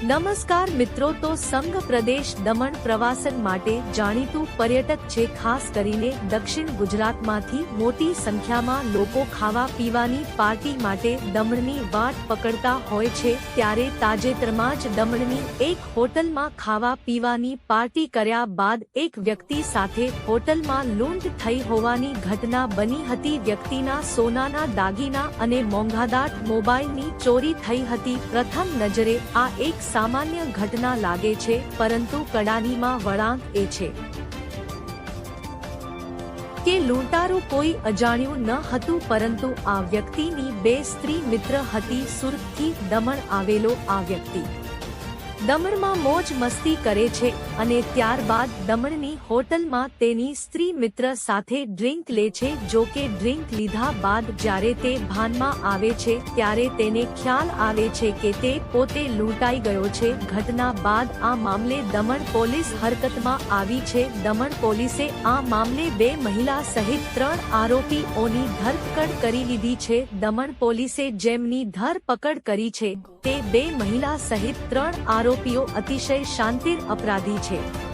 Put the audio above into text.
નમસ્કાર મિત્રો, તો સંઘ પ્રદેશ દમણ પ્રવાસન માટે જાણીતું પર્યટક છે, ખાસ કરીને દક્ષિણ ગુજરાતમાંથી મોટી સંખ્યામાં લોકો ખાવા પીવાની પાર્ટી માટે દમણની વાટ પકડતા હોય છે, ત્યારે તાજેતરમાં જ દમણની એક હોટલમાં ખાવા પીવાની પાર્ટી કર્યા બાદ એક વ્યક્તિ સાથે હોટલમાં લૂંટ થઈ હોવાની ઘટના બની હતી. વ્યક્તિના સોનાના દાગીના અને મોંઘાદાટ મોબાઈલની ચોરી થઈ હતી. પ્રથમ નજરે આ એક સામાન્ય ઘટના લાગે છે, પરંતુ કડાનીમાં વળાંક એ છે. કે લૂંટારું કોઈ અજાણ્યું ન હતું, પરંતુ આ વ્યક્તિની બે સ્ત્રી મિત્ર હતી, સુરતથી દમણ આવેલો આ વ્યક્તિ. દમણમાં મોજ મસ્તી કરે છે અને ત્યારબાદ દમણની હોટલમાં તેની સ્ત્રી મિત્ર સાથે ડ્રિંક લે છે જો કે ડ્રિંક લીધા બાદ જ્યારે તે ભાનમાં આવે છે ત્યારે તેને ખ્યાલ આવે છે કે તે પોતે લૂંટાઈ ગયો છે. ઘટના બાદ આ મામલે દમણ પોલીસ હરકતમાં આવી છે. દમણ પોલીસે આ મામલે બે મહિલા સહિત ત્રણ આરોપીઓની ધરપકડ કરી લીધી છે. દમણ પોલીસે જેમની ધરપકડ કરી છે તે બે મહિલા સહિત ત્રણ આરોપીઓ અતિશય શાંતિર અપરાધી છે.